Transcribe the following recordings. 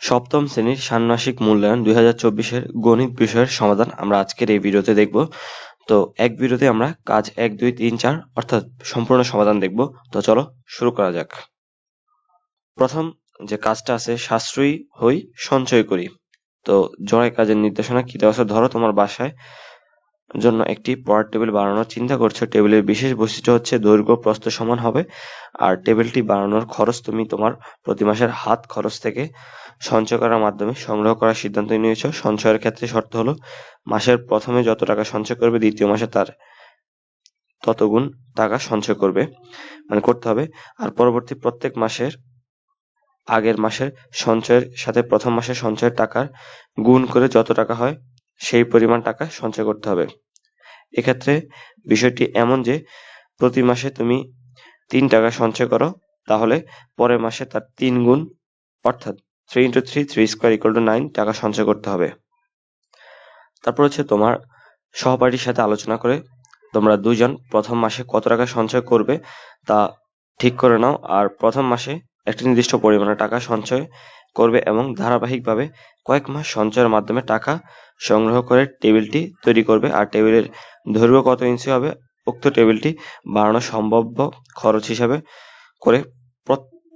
সপ্তম শ্রেণির ষান্মাসিক মূল্যায়ন দুই হাজার চব্বিশের গণিত বিষয়ের সমাধান আমরা আজকের এই ভিডিওতে দেখব। তো এক ভিডিওতে আমরা কাজ এক, দুই, তিন, চার অর্থাৎ সম্পূর্ণ সমাধান দেখব। তো চলো শুরু করা যাক। প্রথম যে কাজটা আছে, সাশ্রয়ী হই সঞ্চয় করি। তো জয় কাজের নির্দেশনা কি দেওয়া আছে? ধরো তোমার বাসায় জন্য একটি পড়ার টেবিল বানানোর চিন্তা করছ। টেবিলের বিশেষ বৈশিষ্ট্য হচ্ছে দৈর্ঘ্য প্রস্থ সমান হবে। আর টেবিলটি বানানোর খরচ তুমি তোমার প্রতি মাসের হাত খরচ থেকে সঞ্চয় করার মাধ্যমে সংগ্রহ করার সিদ্ধান্ত নিয়েছো। সঞ্চয়ের ক্ষেত্রে শর্ত হলো, মাসের প্রথমে যত টাকা সঞ্চয় করবে, দ্বিতীয় মাসে তার ততগুণ টাকা সঞ্চয় করবে। মানে করতে হবে। আর পরবর্তী প্রত্যেক মাসের আগের মাসের সঞ্চয়ের সাথে প্রথম মাসের সঞ্চয়ের টাকার গুণ করে যত টাকা হয় সেই পরিমাণ টাকা সঞ্চয় করতে হবে। এক্ষেত্রে বিষয়টি এমন যে, প্রতি মাসে তুমি তিন টাকা সঞ্চয় করো, তাহলে পরের মাসে তার তিন গুণ, অর্থাৎ three into three three square equal to nine টাকা সঞ্চয় করতে হবে। তারপর হচ্ছে তোমার সহপাঠীর সাথে আলোচনা করে তোমরা দুইজন প্রথম মাসে কত টাকা সঞ্চয় করবে তা ঠিক করে নাও আর প্রথম মাসে একটি নির্দিষ্ট পরিমাণে টাকা সঞ্চয় করবে এবং ধারাবাহিকভাবে কয়েক মাস সঞ্চয়ের মাধ্যমে টাকা সংগ্রহ করে টেবিলটি তৈরি করবে। আর টেবিলের দৈর্ঘ্য কত ইঞ্চি হবে? উক্ত টেবিলটি বাড়ানো সম্ভাব্য খরচ হিসাবে করে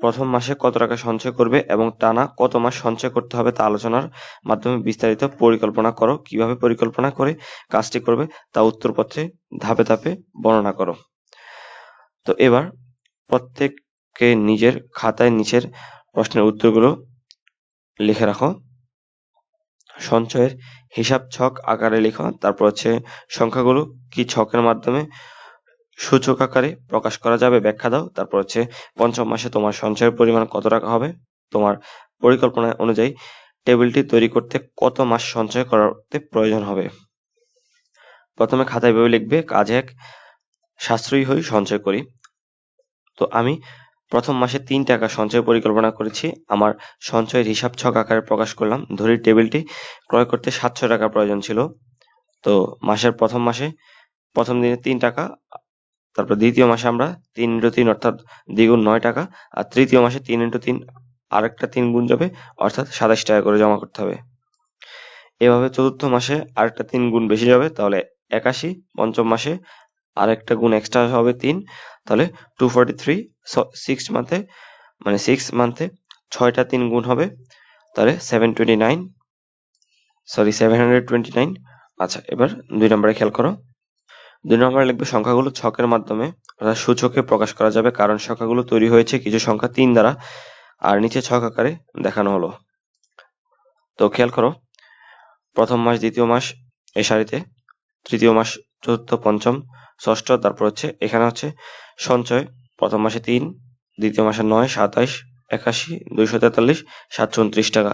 প্রথম মাসে কত টাকা সঞ্চয় করবে এবং টানা কত মাস সঞ্চয় করতে হবে তা আলোচনার মাধ্যমে বিস্তারিত পরিকল্পনা করো। কীভাবে পরিকল্পনা করে কাজটি করবে তা উত্তরপত্রে ধাপে ধাপে বর্ণনা করো। তো এবার প্রত্যেককে নিজের খাতায় নিচের প্রশ্নের উত্তরগুলো লিখে রাখো। সঞ্চয়ের হিসাব ছক আকারে লিখো, তারপর হচ্ছে সংখ্যাগুলো কি ছকের মাধ্যমে সূচক আকারে প্রকাশ করা যাবে, ব্যাখ্যা দাও। তারপর হচ্ছে পঞ্চম মাসে তোমার সঞ্চয়ের পরিমাণ কত টাকা হবে, তোমার পরিকল্পনা অনুযায়ী টেবিলটি তৈরি করতে কত মাস সঞ্চয় করতে প্রয়োজন হবে। প্রথমে খাতায় বই লিখবে, কাজ এক, সাশ্রয়ী হই, সঞ্চয় করি। তো আমি প্রথম মাসে তিন টাকা সঞ্চয় পরিকল্পনা করেছি। আমার সঞ্চয়ের হিসাব ছক আকারে প্রকাশ করলাম। ধরি টেবিলটি ক্রয় করতে সাতশো টাকা প্রয়োজন ছিল। তো মাসের প্রথম মাসে প্রথম দিনে তিন টাকা, তারপর দ্বিতীয় মাসে আমরা তিন ইন্টু তিন অর্থাৎ দ্বিগুণ নয় টাকা, আর তৃতীয় মাসে তিন ইন্টু তিন আরেকটা তিন গুণ যাবে, অর্থাৎ সাতাশ টাকা করে জমা করতে হবে। এভাবে চতুর্থ মাসে আরেকটা তিন গুণ বেশি যাবে, তাহলে একাশি, পঞ্চম মাসে আরেকটা গুণ এক্সট্রা হবে তিন। তাহলে টু ফর্টি থ্রি সিক্স মান্থে মানে সিক্স মান্থে ছয়টা তিন গুণ হবে। তাহলে seven twenty nine sorry seven hundred twenty nine আচ্ছা এবার দুই নম্বরে খেয়াল করো। দুই নম্বরে লিখবে, সংখ্যাগুলো ছকের মাধ্যমে, অর্থাৎ সূচকে প্রকাশ করা যাবে, কারণ সংখ্যাগুলো তৈরি হয়েছে কিছু সংখ্যা তিন দ্বারা, আর নিচে ছক আকারে দেখানো হলো। তো খেয়াল করো, প্রথম মাস, দ্বিতীয় মাস এই সারিতে তৃতীয় মাস চতুর্থ পঞ্চম ষষ্ঠ, তারপর হচ্ছে এখানে হচ্ছে সঞ্চয়, প্রথম মাসে তিন, দ্বিতীয় মাসে নয়, সাতাইশ, একাশি, দুইশো তেতাল্লিশ, সাতশো উনত্রিশ টাকা,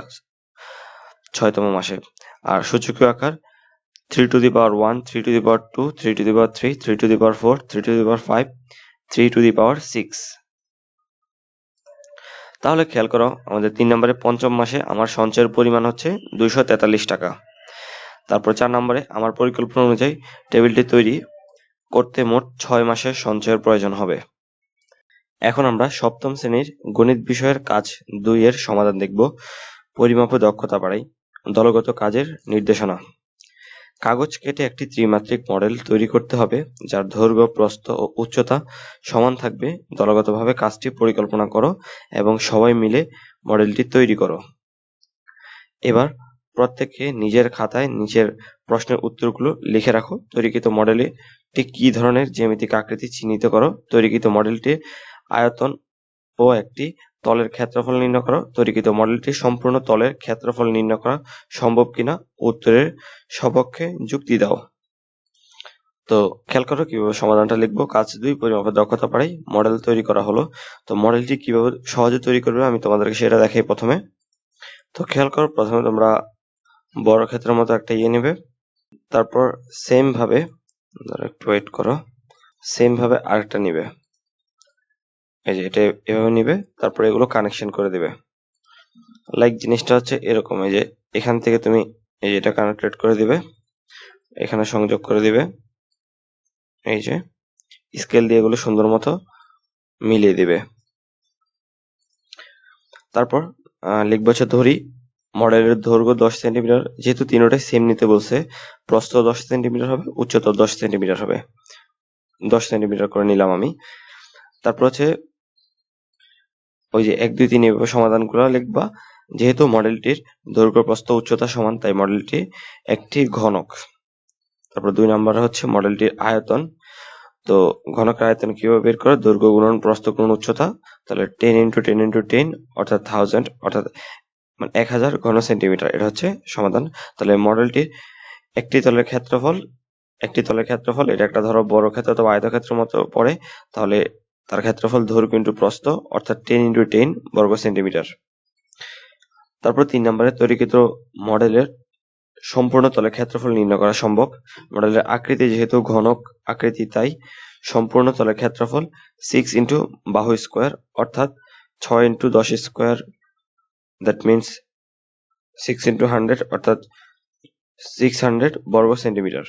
ছয়তম মাসে। আর সূচকীয় আকার three to the power one three to the power two three to the power three three to the power four three to the power five three to the power six তাহলে খেয়াল করো, আমাদের তিন নম্বরে পঞ্চম মাসে আমার সঞ্চয়ের পরিমাণ হচ্ছে দুইশো তেতাল্লিশ টাকা। তারপর চার নম্বরে, আমার পরিকল্পনা অনুযায়ী টেবিলটি তৈরি করতে মোট ছয় মাসের সঞ্চয়ের প্রয়োজন হবে। এখন আমরা সপ্তম শ্রেণির গণিত বিষয়ের কাজ দুই এর সমাধান দেখব। পরিমাপ দক্ষতা বাড়াই, দলগত কাজের নির্দেশনা। কাগজ কেটে একটি ত্রিমাত্রিক মডেল তৈরি করতে হবে, যার দৈর্ঘ্য, প্রস্থ ও উচ্চতা সমান থাকবে। দলগতভাবে কাজটি পরিকল্পনা করো এবং সবাই মিলে মডেলটি তৈরি করো। এবার প্রত্যেকে নিজের খাতায় নিচের প্রশ্নের উত্তরগুলো লিখে রাখো। তৈরিকৃত মডেলে ঠিক কি ধরনের জ্যামিতিক আকৃতি চিহ্নিত করো? তৈরিকৃত মডেলটি আয়তন ও একটি তলের ক্ষেত্রফল নির্ণয় করো। তৈরিকৃত মডেলটি সম্পূর্ণ তলের ক্ষেত্রফল নির্ণয় করা সম্ভব কিনা উত্তরের সপক্ষে যুক্তি দাও। তো খেয়াল করো কীভাবে সমাধানটা লিখব। কাজ দুই পরিমাপের দক্ষতা পাড়াই মডেল তৈরি করা হলো। তো মডেলটি কীভাবে সহজে তৈরি করবে আমি তোমাদেরকে সেটা দেখাই প্রথমে। তো খেয়াল করো, প্রথমে তোমরা বড় ক্ষেত্রের মতো একটা ইয়ে নেবে। তারপর সেম ভাবে একটু ওয়েট করো সেম ভাবে আরেকটা নিবে। এই যে এটা এভাবে নিবে, তারপর এগুলো কানেকশন করে দিবে। লাইক জিনিসটা হচ্ছে এরকম, এই যে এখান থেকে তুমি এই যে এটা কানেক্টেড করে দিবে, এখানে সংযোগ করে দিবে। এই যে স্কেল দিয়ে এগুলো সুন্দর মতো মিলিয়ে দিবে। তারপর লিখব হচ্ছে ধরি মডেলের দৈর্ঘ্য দশ সেন্টিমিটার, যেহেতু তিনোটাই সেম নিতে বলছে, প্রস্থ দশ সেন্টিমিটার হবে, উচ্চতা দশ সেন্টিমিটার হবে। দশ সেন্টিমিটার করে নিলাম আমি। তারপর হচ্ছে, ওই যে এক, দুই, তিন এভাবে সমাধানগুলো লিখবা। যেহেতু মডেলটির দৈর্ঘ্য, প্রস্থ, উচ্চতা সমান, তাই মডেলটি একটি ঘনক। তারপর দুই নম্বর হচ্ছে মডেলটির আয়তন। তো ঘনকের আয়তন কীভাবে বের করে? দৈর্ঘ্য গুণন, প্রস্থ গুণন, উচ্চতা। তাহলে ten into ten into ten অর্থাৎ থাউজেন্ড অর্থাৎ মানে এক হাজার ঘন সেন্টিমিটার এটা হচ্ছে সমাধান। তাহলে মডেলটির একটি তলের ক্ষেত্রফল, একটি তলের ক্ষেত্রফল, এটা একটা ধরো বড় ক্ষেত্র অথবা আয়তক্ষেত্রের মতো পড়ে, তাহলে তার ক্ষেত্রফল দৈর্ঘ্য ইন্টু প্রস্থ, অর্থাৎ টেন ইন্টু টেন বর্গ সেন্টিমিটার তারপর তিন নম্বরে তৈরিকৃত মডেলের সম্পূর্ণ তলের ক্ষেত্রফল নির্ণয় করা সম্ভব। মডেলের আকৃতি যেহেতু ঘনক আকৃতি, তাই সম্পূর্ণ তলের ক্ষেত্রফল সিক্স ইন্টু বাহু স্কোয়ার অর্থাৎ ছয় ইন্টু দশ square that means six into hundred অর্থাৎ সিক্স হান্ড্রেড বর্গ সেন্টিমিটার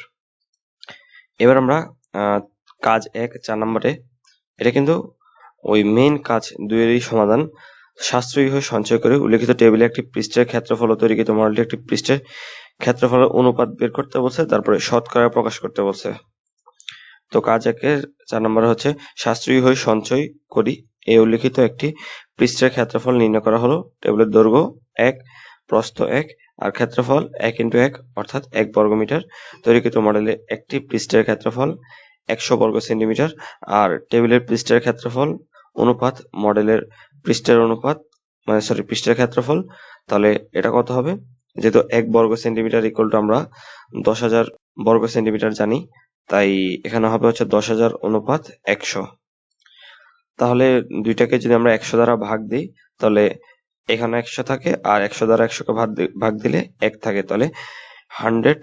এবার আমরা কাজ এক, চার নম্বরে, এটা কিন্তু ওই মেইন কাজ দুইয়েরই সমাধান। সাশ্রয়ী হয়ে সঞ্চয় করে উল্লেখিত টেবিলে একটি পৃষ্ঠের ক্ষেত্রফল তৈরিকৃত মডেলটি একটি পৃষ্ঠের ক্ষেত্রফলের অনুপাত বের করতে বলছে, তারপরে শতকরা প্রকাশ করতে বলছে। তো কাজ একের চার নম্বর হচ্ছে সাশ্রয়ী হয়ে সঞ্চয় করি। এই উল্লেখিত একটি পৃষ্ঠের ক্ষেত্রফল নির্ণয় করা হলো। টেবিলের দৈর্ঘ্য এক, প্রস্থ এক, আর ক্ষেত্রফল এক ইন্টু এক, অর্থাৎ এক বর্গমিটার। তৈরিকৃত মডেলে একটি পৃষ্ঠের ক্ষেত্রফল একশো বর্গ সেন্টিমিটার, আর টেবিলের পৃষ্ঠের ক্ষেত্রফল অনুপাত মডেলের পৃষ্ঠের অনুপাত মানে সরি পৃষ্ঠের ক্ষেত্রফল। তাহলে এটা কত হবে? যেহেতু এক বর্গ সেন্টিমিটার ইকুয়াল টু আমরা দশ হাজার বর্গ সেন্টিমিটার জানি, তাই এখানে হবে হচ্ছে দশ হাজার অনুপাত একশো। তাহলে দুইটাকে যদি আমরা একশো দ্বারা ভাগ দিই, তাহলে এখানে একশো থাকে আর একশো দ্বারা একশোকে ভাগ ভাগ দিলে এক থাকে। তাহলে হান্ড্রেড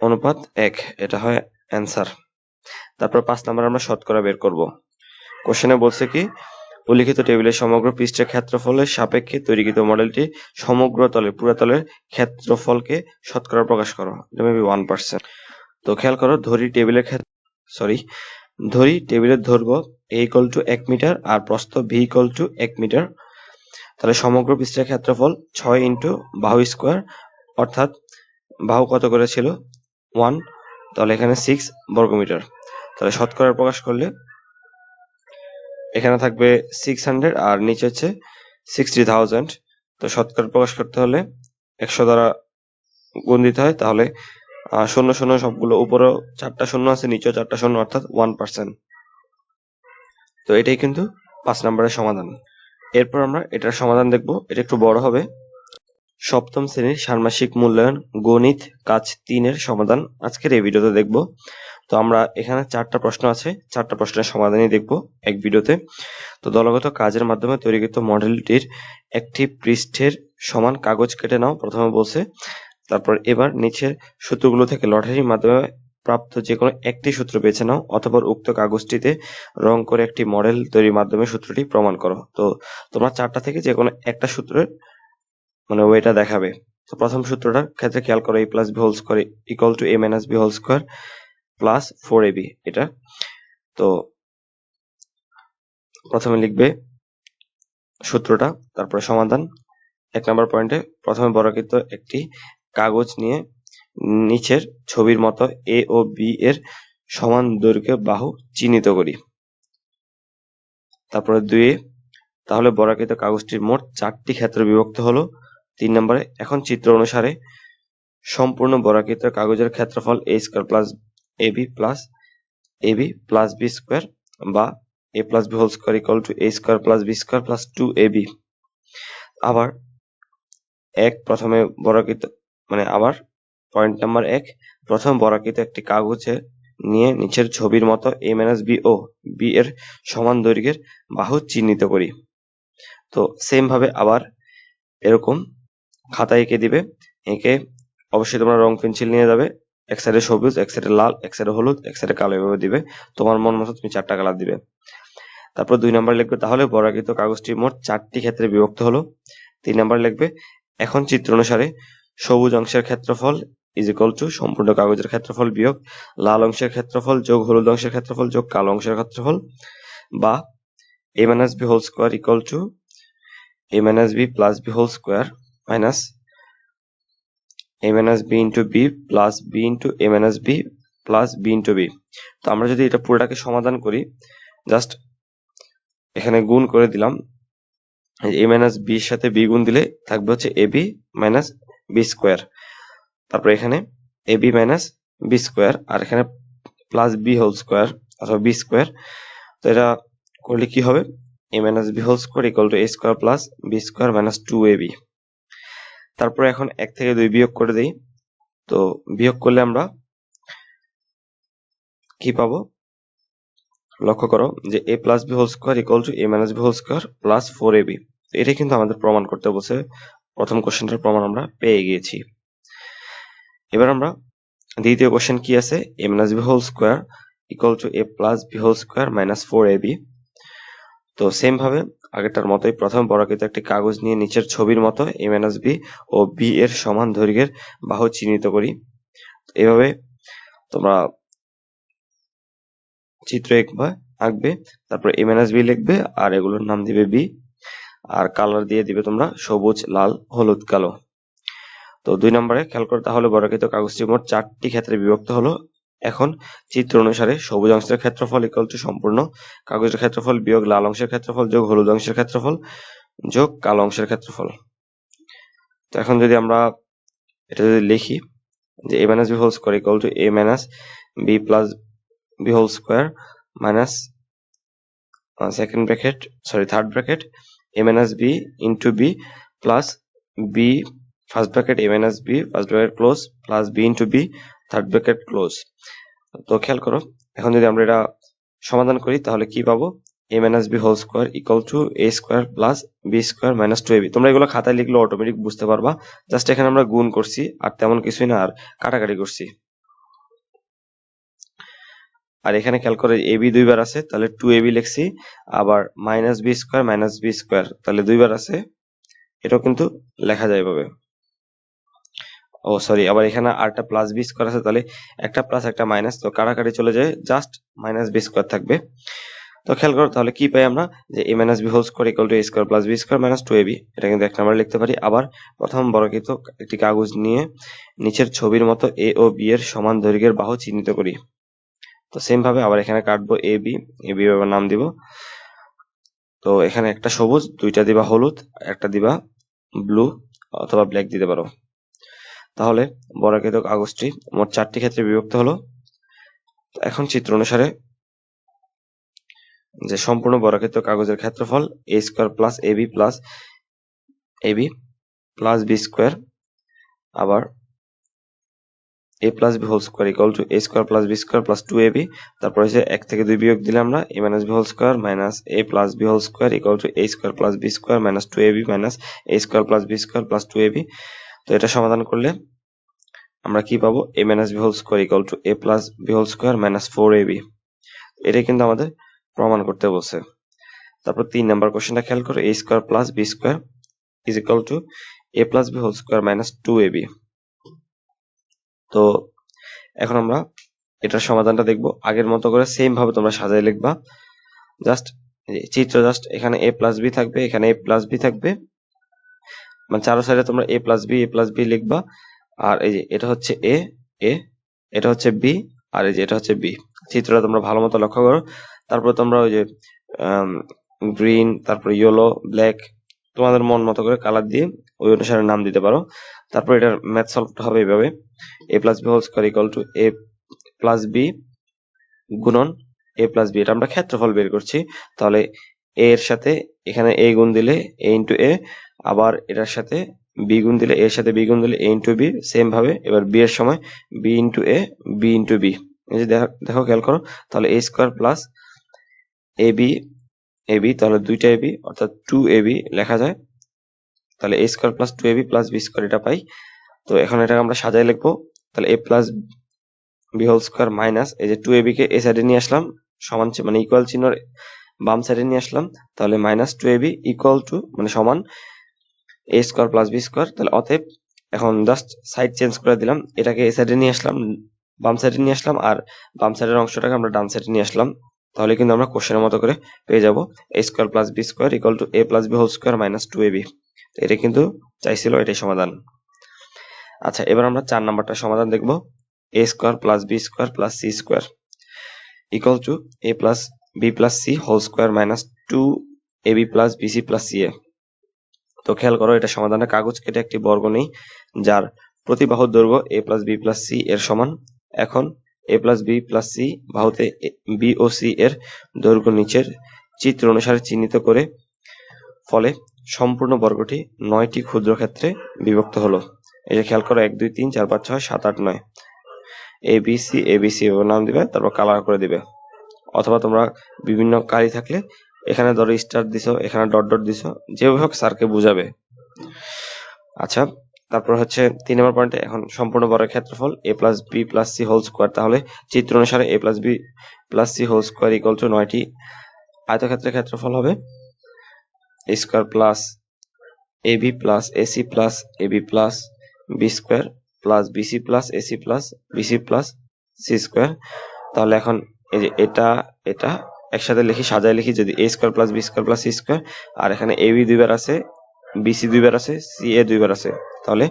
অনুপাত এক, এটা হয় অ্যান্সার। তারপর পাঁচ নাম্বার আমরা শতকরা বের করব। কোশ্চেনে বলছে কি, উল্লিখিত টেবিলের সমগ্র পৃষ্ঠের ক্ষেত্রফলের সাপেক্ষে তৈরিকৃত মডেলটি সমগ্র তলের, পুরো তলের ক্ষেত্রফলকে শতকরা প্রকাশ করো। মেবি ওয়ান পার্সেন্ট তো খেয়াল করো, ধরি টেবিলের ক্ষেত্র সরি ধরি টেবিলের দৈর্ঘ্য এ ইকল টু এক মিটার আর প্রস্থ ভি ইকল টু এক মিটার তাহলে সমগ্র পৃষ্ঠের ক্ষেত্রফল ছয় ইন্টু বাহু স্কোয়ার অর্থাৎ বাহু কত করে ছিল? ওয়ান তাহলে এখানে সিক্স বর্গমিটার। তাহলে শতকরা প্রকাশ করলে এখানে থাকবে সিক্স হান্ড্রেড আর নিচে হচ্ছে সিক্সটি থাউজেন্ড তো শতকরা প্রকাশ করতে হলে একশো দ্বারা গুণ দিতে হয়, তাহলে শূন্য শূন্য সবগুলো উপরেও চারটা শূন্য আছে, নিচেও চারটা শূন্য, অর্থাৎ ওয়ান পার্সেন্ট তো এটাই কিন্তু পাঁচ নম্বরের সমাধান। এরপর আমরা এটার সমাধান দেখব, এটা একটু বড় হবে। সপ্তম শ্রেণির ষান্মাসিক মূল্যায়ন গণিত কাজ তিনের সমাধান আজকের এই ভিডিওতে দেখব। তো আমরা এখানে চারটা প্রশ্ন আছে, চারটা প্রশ্নের সমাধানই দেখব এক ভিডিওতে। তো দলগত কাজের মাধ্যমে তৈরিকৃত মডেলটির একটি পৃষ্ঠের সমান কাগজ কেটে নাও, প্রথমে বলছে। তারপর এবার নিচের সূত্রগুলো থেকে লটারির মাধ্যমে প্রাপ্ত যে কোনো একটি সূত্র বেছে নাও, অথবা উক্ত কাগজটিতে রং করে একটি মডেল তৈরির মাধ্যমে সূত্রটি প্রমাণ করো। তো তোমরা চারটা থেকে যে কোনো একটা সূত্রের মানে ওয়েটা দেখাবে। তো প্রথম সূত্রটার ক্ষেত্রে খেয়াল করো A plus B whole square equal to A minus B whole square plus four A B এটা। তো প্রথমে লিখবে সূত্রটা, তারপরে সমাধান। এক নম্বর পয়েন্টে প্রথমে বর্গকৃত একটি কাগজ নিয়ে নিচের ছবির মতো এ ও বি এর সমান দৈর্ঘ্যের বাহু চিহ্নিত করি। তারপরে দুয়ে তাহলে বরাকৃত কাগজটির মোট চারটি ক্ষেত্রে বিভক্ত হলো। তিন নম্বরে, এখন চিত্র অনুসারে সম্পূর্ণ বরাকৃত কাগজের ক্ষেত্রফল A square plus A B plus A B plus B square বা A plus B whole square equal to A square plus B square plus two A B আবার এক প্রথমে বর্গাকৃত মানে আবার পয়েন্ট নাম্বার এক, প্রথম বরাকিত একটি কাগজে নিয়ে নিচের ছবির মতো এ মাইনাস বি ও বি এর সমান দৈর্ঘ্যের বাহু চিহ্নিত করি। তো সেম ভাবে আবার এরকম খাতা এঁকে দিবে, এঁকে অবশ্যই তোমরা রং পেন্সিল নিয়ে যাবে। এক সাইডে সবুজ, এক সাইডে লাল, এক সাইডে হলুদ, এক সাইডে কালো এভাবে দিবে। তোমার মন মতো তুমি চারটা কালার দিবে। তারপর দুই নাম্বার লিখবে, তাহলে বরাকিত কাগজটি মোট চারটি ক্ষেত্রে বিভক্ত হলো। তিন নাম্বার লিখবে, এখন চিত্র অনুসারে সবুজ অংশের ক্ষেত্রফল ইজ ইকুয়াল টু সম্পূর্ণ কাগজের ক্ষেত্রফল বিয়োগ লাল অংশের ক্ষেত্রফল যোগ হলুদ অংশের ক্ষেত্রফল যোগ কালো অংশের ক্ষেত্রফল বা A minus B whole square equal to A minus B plus B whole square minus A minus B into B plus B into A minus B plus B into B তো আমরা যদি এটা পুরোটাকে সমাধান করি জাস্ট এখানে গুণ করে দিলাম এ মাইনাস বির সাথে বি গুণ দিলে থাকবে হচ্ছে A B minus B square তারপর এখানে A B minus B square আর এখানে প্লাস বি হোল স্কোয়ার অথবা বি স্কোয়ার তো এটা করলে কি হবে? A minus B whole square equal to A square plus B square minus two A B তারপরে এখন এক থেকে দুই বিয়োগ করে দেই। তো বিয়োগ করলে আমরা কি পাবো? লক্ষ্য করো যে A plus B whole square equal to A minus B whole square plus four A B এটাই কিন্তু আমাদের প্রমাণ করতে বসে প্রথম কোশ্চেনটার প্রমাণ আমরা পেয়ে গিয়েছি। এবার আমরা দ্বিতীয় কোশ্চেন কি আছে? A minus B whole square equal to A plus B whole square minus four A B তো সেম ভাবে আগেরটার মতোই প্রথম বরাকিত একটি কাগজ নিয়ে নিচের ছবির মতো এ মাইনাস বি ও বি এর সমান দৈর্ঘ্যের বাহু চিহ্নিত করি। এভাবে তোমরা চিত্র একবার আঁকবে, তারপর এ মাইনাস বি লিখবে আর এগুলোর নাম দিবে বি আর কালার দিয়ে দিবে তোমরা সবুজ, লাল, হলুদ, কালো। তো দুই নম্বরে খেয়াল করে, তাহলে বর্গাকৃত কাগজটি মোট চারটি ক্ষেত্রে বিভক্ত হলো। এখন চিত্র অনুসারে সবুজ অংশের ক্ষেত্রফল ইকুয়াল টু সম্পূর্ণ, কাগজের ক্ষেত্রফল বিয়োগ লাল অংশের ক্ষেত্রফল যোগ হলুদ অংশের ক্ষেত্রফল যোগ কালো অংশের ক্ষেত্রফল। তো এখন যদি আমরা এটা যদি লিখি, যে A minus B whole square equal to A minus B plus B whole square minus second bracket sorry third bracket A minus B into B plus B first bracket A minus B first bracket close plus B into B third bracket close তো খেয়াল করো, এখন যদি আমরা এটা সমাধান করি, তাহলে কি পাবো? A minus B whole square equal to A square plus B square minus two B তোমরা এগুলো খাতায় লিখলে অটোমেটিক বুঝতে পারবা। জাস্ট এখানে আমরা গুণ করছি, আর তেমন কিছুই না, আর কাটাকাটি করছি। আর এখানে খেয়াল করে এ বি দুইবার আছে, তাহলে টু এ বি লিখছি, আবার minus B square minus B square তাহলে দুইবার আছে, এটাও কিন্তু লেখা যায় এভাবে। ও সরি আবার এখানে আরটা প্লাস বি স্কোয়ার আছে, তাহলে একটা প্লাস একটা মাইনাস তো কাটাকাটি চলে যায় জাস্ট মাইনাস বি স্কোয়ার থাকবে। তো খেয়াল করো, তাহলে কি পাই আমরা, যে A minus B whole square equal to A square plus B square minus two A B এটা কিন্তু এক নাম্বার লিখতে পারি। আবার প্রথম বর্গিত একটি কাগজ নিয়ে নিচের ছবির মতো এ ও বি এর সমান দৈর্ঘ্যের বাহু চিহ্নিত করি। তো সেম ভাবে আবার এখানে কাটবো এ বি এ বি নাম দিব। তো এখানে একটা সবুজ, দুইটা দিবা হলুদ, একটা দিবা ব্লু অথবা ব্ল্যাক দিতে পারো। তাহলে বর্গাকৃত কাগজটি মোট চারটি ক্ষেত্রে বিভক্ত হলো। এখন চিত্র অনুসারে যে সম্পূর্ণ বর্গাকৃত কাগজের ক্ষেত্রফল A square plus A B plus A B plus B square আবার A plus B whole square equal to A square plus B square plus two A B তারপর হচ্ছে এক থেকে দুই বিয়োগ দিলে আমরা A minus B whole square minus A plus B whole square equal to A square plus B square minus two A B minus A square plus B square plus two A B তো এটা সমাধান করলে আমরা কি পাবো? A minus B whole square equal to A plus B whole square minus four A B এটাই কিন্তু আমাদের প্রমাণ করতে বলছে। তারপর তিন নাম্বার কোশ্চেনটা খেয়াল করো A square plus B square is equal to A plus B whole square minus two A B তো এখন আমরা এটার সমাধানটা দেখব। আগের মতো করে সেম ভাবে তোমরা সাজাই লিখবা। জাস্ট চিত্র জাস্ট এখানে এ প্লাস বি থাকবে, এখানে এ প্লাস বি থাকবে। মানে চারো সাইডে তোমরা A plus B A plus B লিখবা। আর এই যে এটা হচ্ছে এ এ এটা হচ্ছে বি আর এই যে এটা হচ্ছে বি চিত্রটা তোমরা ভালো মতো লক্ষ্য করো। তারপর তোমরা ওই যে গ্রিন তারপর ইয়েলো ব্ল্যাক তোমাদের মন মতো করে কালার দিয়ে ওই অনুসারে নাম দিতে পারো। তারপর এটার ম্যাথ সলভ হবে এইভাবে A plus B whole square equal to A plus B গুণন এ প্লাস বি এটা আমরা ক্ষেত্রফল বের করছি। তাহলে এ এর সাথে এখানে এ গুণ দিলে এ ইন্টু এ আবার এটার সাথে বি গুণ দিলে এর সাথে বি গুণ দিলে এ ইন্টু বি সেম ভাবে। এবার বি এর সময় B into A B into B এই যে দেখো খেয়াল করো। তাহলে A square plus A B A B তাহলে দুইটা এ বি অর্থাৎ টু এ বি লেখা যায়। তাহলে A square plus two A B plus B square এটা পাই। তো এখন এটাকে আমরা সাজাই লিখব। তাহলে A plus B whole square minus এই যে টু এ বি কে এ সাইডে নিয়ে আসলাম, সমান মানে ইকুয়াল চিহ্ন বাম সাইডে নিয়ে আসলাম, তাহলে minus two A B equal to মানে সমান A square plus B square তাহলে অতএব এখন জাস্ট সাইড চেঞ্জ করে দিলাম, এটাকে এ সাইডে নিয়ে আসলাম, বাম সাইডে নিয়ে আসলাম, আর বাম সাইডের অংশটাকে আমরা ডান সাইডে নিয়ে আসলাম। তাহলে কিন্তু আমরা কোশ্চেনের মতো করে পেয়ে যাব। A square plus B square equal to A plus B whole square minus two A B এটা কিন্তু চাইছিল এটাই সমাধান। আচ্ছা এবার আমরা চার নাম্বারটা সমাধান দেখব। A square plus B square plus C square equal to A plus B plus C whole square minus two A B plus BC plus C A তো খেয়াল করো, এটা সমাধানে কাগজ কেটে একটি বর্গ নেই, যার প্রতি বাহুর দৈর্ঘ্য A plus B plus C এর সমান। এখন A plus B plus C বাহুতে বি ও সি এর দৈর্ঘ্য নিচের চিত্র অনুসারে চিহ্নিত করে ফলে সম্পূর্ণ বর্গটি নয়টি ক্ষুদ্র ক্ষেত্রে বিভক্ত হলো। এই খেয়াল করো, এক, দুই, তিন, চার, পাঁচ, ছয়, সাত, আট, নয়। A B C A B C নাম দিবে, তারপর কালার করে দিবে। অথবা তোমরা বিভিন্ন কালি থাকলে এখানে ধরো স্টার দিছো, এখানে ডট ডট দিছো, যেভাবে হোক স্যারকে বুঝাবে। আচ্ছা তারপর হচ্ছে তিন নম্বর পয়েন্টে এখন সম্পূর্ণ বর্গের ক্ষেত্রফল A plus B plus C whole square তাহলে চিত্র অনুসারে A plus B plus C whole square equal to নয়টি আয়তক্ষেত্রের ক্ষেত্রফল হবে A square plus A B plus AC plus A B plus B square plus BC plus AC plus BC plus C square তাহলে এখন এই যে এটা এটা একসাথে লিখি, সাজায় লিখি, যদি A square plus B square plus C square আর এখানে এ বি দুইবার আছে বিসি দুইবার আছে সি এ দুইবার আছে। তাহলে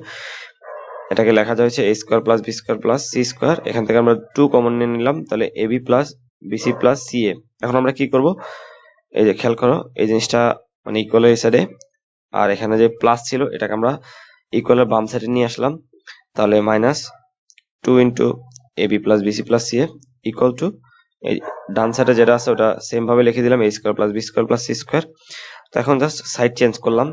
এটাকে লেখা যায় হচ্ছে A square plus B square plus C square এখান থেকে আমরা টু কমন নিয়ে নিলাম, তাহলে A B plus BC plus C A এখন আমরা কি করব? এই যে খেয়াল করো, এই জিনিসটা মানে ইকুয়ালের সাইডে আর এখানে যে প্লাস ছিল, এটাকে আমরা ইকুয়ালের বাম সাইডে নিয়ে আসলাম। তাহলে minus two into A B plus BC plus C A equal to এই ডান সাইডে যেটা আছে, ওটা সেম ভাবে লিখে দিলাম A square plus B square plus C square তো এখন জাস্ট সাইড চেঞ্জ করলাম।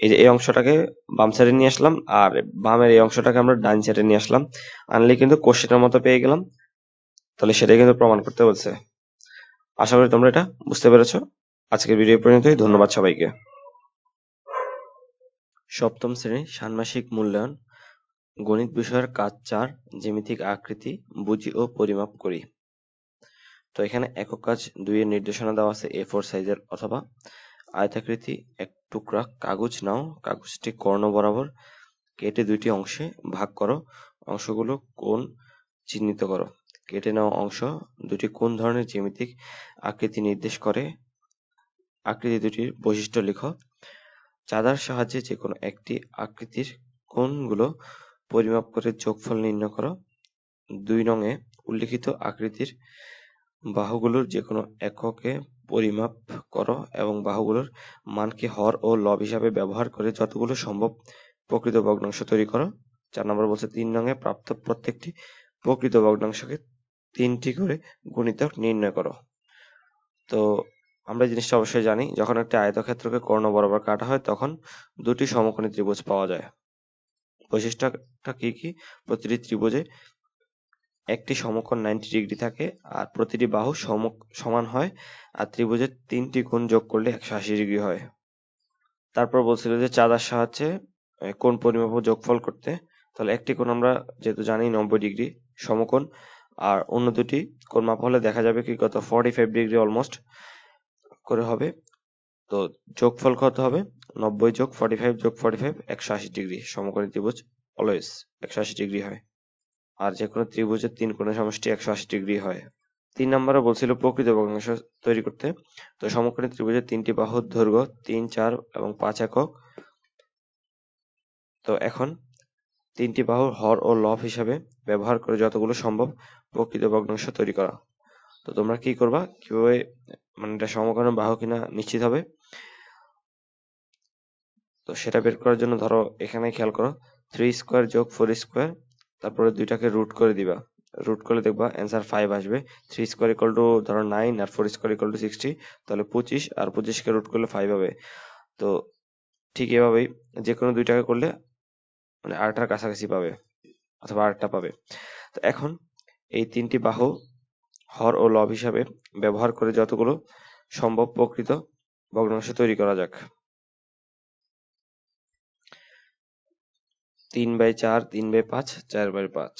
এই যে এই অংশটাকে বাম সাইডে নিয়ে আসলাম, আর বামের এই অংশটাকে আমরা ডান সাইডে নিয়ে আসলাম। আনলে কিন্তু কোশ্চেনের মতো পেয়ে গেলাম। তাহলে সেটাই কিন্তু প্রমাণ করতে বলছে। আশা করি তোমরা এটা বুঝতে পেরেছ। আজকের ভিডিও পর্যন্তই। ধন্যবাদ সবাইকে। সপ্তম শ্রেণি ষান্মাসিক মূল্যায়ন, গণিত বিষয়ের কাজ চার, জ্যামিতিক আকৃতি, বুঝি ও পরিমাপ করি। তো এখানে একক কাজ দুই এর নির্দেশনা দেওয়া আছে এ ফোর সাইজের অথবা আয়তাকৃতি এক টুকরা কাগজ নাও, কাগজটি কর্ণ বরাবর কেটে দুইটি অংশে ভাগ করো। অংশগুলো কোন চিহ্নিত করো। কেটে নেওয়া অংশ দুটি কোন ধরনের জ্যামিতিক আকৃতি নির্দেশ করে। আকৃতি দুটির বৈশিষ্ট্য লিখো। চাঁদার সাহায্যে যে কোনো একটি আকৃতির কোণগুলো পরিমাপ করে যোগফল নির্ণয় করো। দুই নঙে উল্লিখিত আকৃতির বাহুগুলোর যে কোনো এককে পরিমাপ করো এবং বাহুগুলোর মানকে হর ও লব হিসাবে ব্যবহার করে যতগুলো সম্ভব প্রকৃত ভগ্নাংশ তৈরি করো। চার নম্বর বলছে তিন নঙে প্রাপ্ত প্রত্যেকটি প্রকৃত ভগ্নাংশকে তিনটি করে গুণিতক নির্ণয় করো। তো আমরা জিনিসটা অবশ্যই জানি, যখন একটা আয়তক্ষেত্রকে কর্ণ বরাবর কাটা হয়, তখন দুটি সমকোণী ত্রিভুজ পাওয়া যায়। বৈশিষ্ট্যটা কি কি? প্রতিটি ত্রিভুজে একটি সমকোণ নাইনটি ডিগ্রি থাকে আর প্রতিটি বাহু সমান হয় আর ত্রিভুজের তিনটি কোণ যোগ করলে একশো আশি ডিগ্রি হয়। তারপর বলছিল যে চাঁদার সাহায্যে কোণ পরিমাপ যোগফল করতে। তাহলে একটি কোণ আমরা যেহেতু জানি নব্বই ডিগ্রি সমকোণ, আর অন্য দুটি কোণ মাপ হলে দেখা যাবে কি কত ফর্টি ফাইভ ডিগ্রি অলমোস্ট করে হবে। তো যোগফল কত হবে? নব্বই যোগ ফর্টি ফাইভ যোগ ফর্টি ফাইভ একশো আশি ডিগ্রি সমকোণী ত্রিভুজ অলওয়েজ একশো আশি ডিগ্রি হয়। আর যে কোনো ত্রিভুজের তিন কোণের সমষ্টি একশো আশি ডিগ্রি হয়। তিন নম্বরে বলছিল প্রকৃত ভগ্নাংশ তৈরি করতে। তো সমকোণী ত্রিভুজের তিনটি বাহুর দৈর্ঘ্য তিন, চার এবং পাঁচ একক। তো এখন তিনটি বাহুর হর ও লব হিসাবে ব্যবহার করে যতগুলো সম্ভব প্রকৃত ভগ্নাংশ তৈরি করা। তো তোমরা কি করবা? কীভাবে মানে এটা সমকোণ বাহু কিনা নিশ্চিত হবে? তো সেটা বের করার জন্য ধরো এখানে খেয়াল করো। থ্রি স্কোয়ার যোগ ফোর স্কোয়ার তারপরে দুইটাকে রুট করে দিবা। রুট করলে দেখবা অ্যান্সার ফাইভ আসবে। থ্রি স্কোয়ার ইকুয়াল টু ধরো nine R four square equal to sixty তাহলে পঁচিশ আর পঁচিশকে রুট করলে ফাইভ হবে। তো ঠিক এভাবেই যে কোনো দুইটাকে করলে মানে আটটার কাছাকাছি পাবে অথবা আটটা পাবে। তো এখন এই তিনটি বাহু হর ও লব হিসাবে ব্যবহার করে যতগুলো সম্ভব প্রকৃত ভগ্নাংশ তৈরি করা যাক। তিন বাই চার, তিন বাই পাঁচ, চার বাই পাঁচ।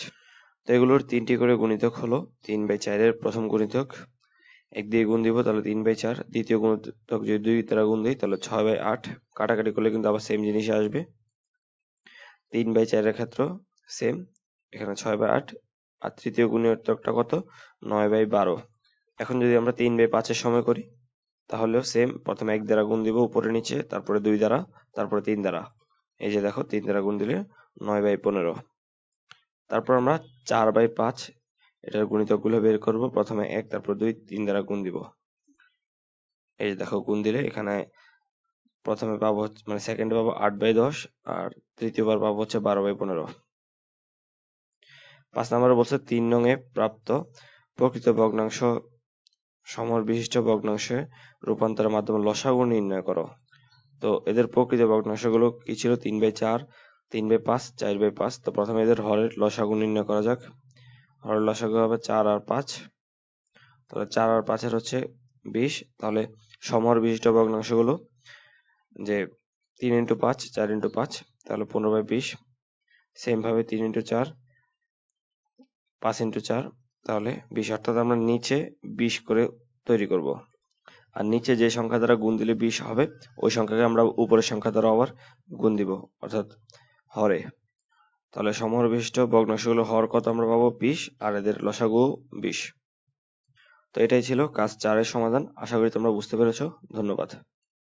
তো এগুলোর তিনটি করে গুণিতক হলো তিন বাই চারের প্রথম গুণিতক। এক দিয়ে গুণ দিব, তাহলে তিন বাই চার। দ্বিতীয় গুণিতক যদি দুই দ্বারা গুণ দিই, তাহলে ছয় বাই আট। কাটাকাটি করলে কিন্তু আবার সেম জিনিসই আসবে। তিন বাই চারের ক্ষেত্র সেম এখানে ছয় বাই আট। আর তৃতীয় গুণিতকটা কত? নয় বাই বারো। এখন যদি আমরা তিন বাই পাঁচের সময় করি, তাহলেও সেম প্রথমে এক দ্বারা গুণ দিব, উপরে নিচে, তারপরে দুই দ্বারা, তারপরে তিন দ্বারা। এই যে দেখো তিন দ্বারা গুণ দিলে নয় বাই পনেরো। তারপর আমরা চার বাই পাঁচ, এটার গুণিতকগুলো বের করব। প্রথমে এক, তারপর দুই, তিন দ্বারা গুণ দিব। এই যে দেখো, গুণ দিলে এখানে প্রথমে পাবো মানে সেকেন্ডে পাবো আট বাই দশ, আর তৃতীয়বার পাবো হচ্ছে বারো বাই পনেরো। পাঁচ নম্বরে বলছে তিন নঙে প্রাপ্ত প্রকৃত ভগ্নাংশ সমর বিশিষ্ট ভগ্নাংশে রূপান্তরের মাধ্যমে লসাগু নির্ণয় করো। তো এদের প্রকৃত ভগ্নাংশগুলো কি ছিল? তিন বাই চার, তিন বাই পাঁচ, চার বাই পাঁচ। তো প্রথমে এদের হরের লসাগু নির্ণয় করা যাক। হরের লসাগু হবে চার আর পাঁচ। তাহলে চার আর পাঁচের হচ্ছে বিশ। তাহলে সমর বিশিষ্ট ভগ্নাংশগুলো যে তিন ইন্টু পাঁচ, চার ইন্টু পাঁচ, তাহলে পনেরো বাই বিশ। সেম ভাবে তিন ইন্টু চার, পাঁচ ইন্টু চার। তাহলে বিশ অর্থাৎ আমরা নিচে বিশ করে তৈরি করব। আর নিচে যে সংখ্যা দ্বারা গুণ দিলে বিশ হবে, ওই সংখ্যাকে আমরা উপরের সংখ্যা দ্বারা আবার গুণ দিব, অর্থাৎ হরে। তাহলে সমর বিশিষ্ট ভগ্নাংশগুলো হর কত আমরা পাবো? বিশ আর এদের লসাগু বিশ তো এটাই ছিল কাজ চারের সমাধান। আশা করি তোমরা বুঝতে পেরেছ। ধন্যবাদ।